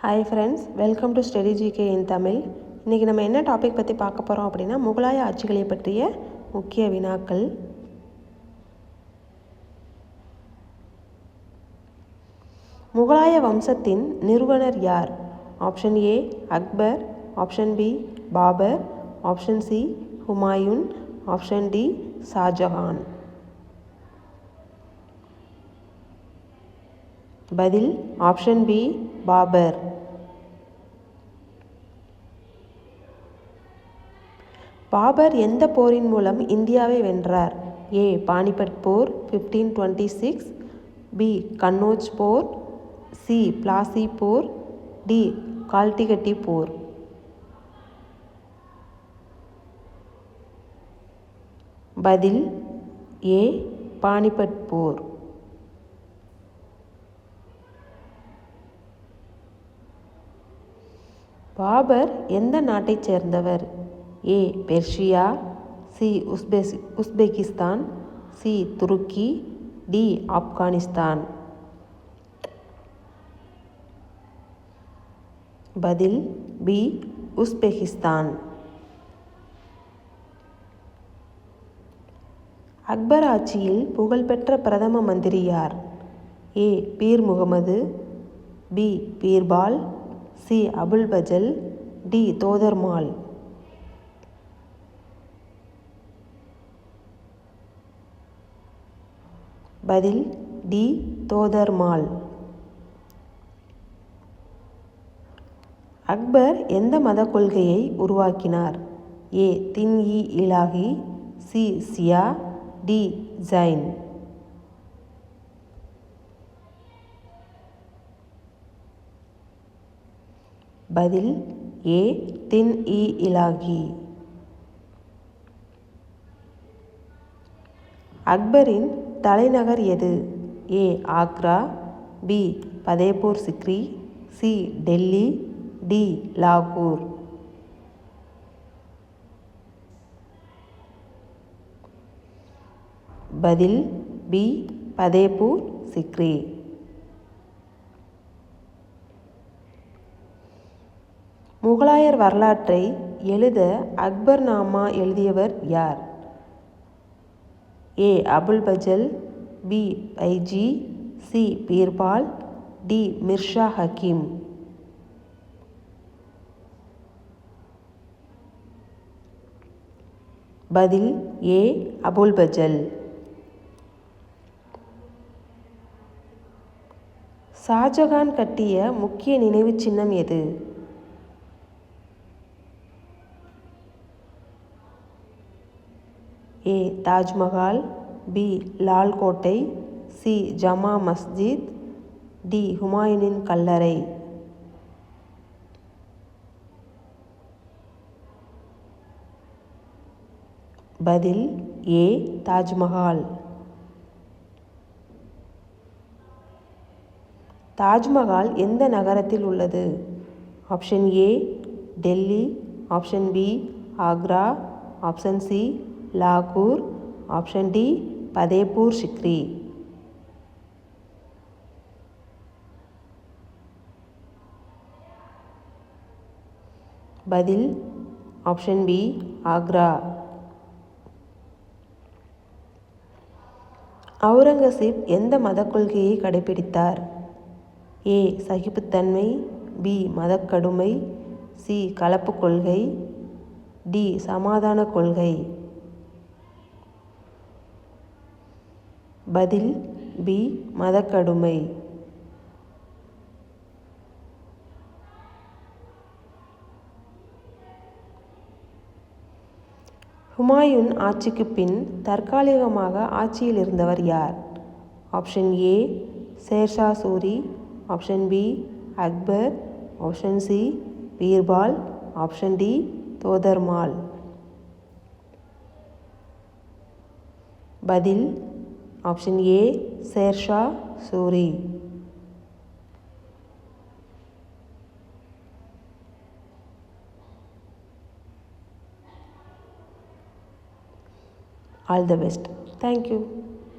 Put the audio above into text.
Hi friends welcome to study G K in Tamil இன்றைக்கி நம்ம என்ன டாபிக் பற்றி பார்க்க போகிறோம் அப்படின்னா முகலாய ஆட்சிகளை பற்றிய முக்கிய வினாக்கள். முகலாய வம்சத்தின் நிறுவனர் யார்? Option A Akbar option B Babur option C Humayun option D Shahjahan பதில் ஆப்ஷன் பி பாபர். பாபர் எந்த போரின் மூலம் இந்தியாவை வென்றார்? A. Panipat bore fifteen twenty six B. Kannauj bore. C. Plassey போர். டி. கால்டிகட்டி போர். பதில் ஏ. பானிபட் போர். பாபர் எந்த நாட்டைச் சேர்ந்தவர்? ஏ பெர்ஷியா சி உஸ்பெஸ் உஸ்பெகிஸ்தான் சி துருக்கி டி ஆப்கானிஸ்தான். பதில் பி உஸ்பெகிஸ்தான். அக்பர் ஆட்சியில் புகழ்பெற்ற பிரதம மந்திரி யார்? A Pir Muhammad B Birbal C. Abul Fazal D. Todarmal. பதில் டி. தோதர்மால். அக்பர் எந்த மத கொள்கையை உருவாக்கினார்? A. Din i Ilahi C. Shia D. Jain. பதில் ஏ தின் இ இலாகி. அக்பரின் தலைநகர் எது? A Agra B Fatehpur Sikri C Delhi D லாகூர். பதில் பி பதேபூர் சிக்ரி. முகலாயர் வரலாற்றை எழுத அக்பர் நாமா எழுதியவர் யார்? ஏ. அபுல் பஜல் பி. ஐஜி சி. பீர்பால் டி. மிர்ஷா ஹக்கீம். பதில் ஏ. அபுல் பஜல். ஷாஜகான் கட்டிய முக்கிய நினைவு சின்னம் எது? ஏ. தாஜ்மஹால் பி. லால் கோட்டை சி. ஜமா மஸ்ஜித் டி. ஹுமாயூனின் கல்லறை. பதில் ஏ. தாஜ்மஹால் தாஜ்மஹால் எந்த நகரத்தில் உள்ளது? Option A Delhi. Option B Agra. Option C லாகூர் ஆப்ஷன் டி பதேபூர் சிக்ரி. பதில் ஆப்ஷன் பி ஆக்ரா. அவுரங்கசீப் எந்த மத கொள்கையை கடைபிடித்தார் ஏ சகிப்புத்தன்மை பி மதக்கடுமை சி கலப்பு கொள்கை டி சமாதான கொள்கை. பதில் பி மதக்கடுமை. ஹுமாயூன் ஆட்சிக்கு பின் தற்காலிகமாக ஆட்சியில் இருந்தவர் யார்? Option A Sher Shah Suri option B Akbar. Option C Birbal. Option D Todarmal. பதில் option A Sher Shah Suri all the best thank you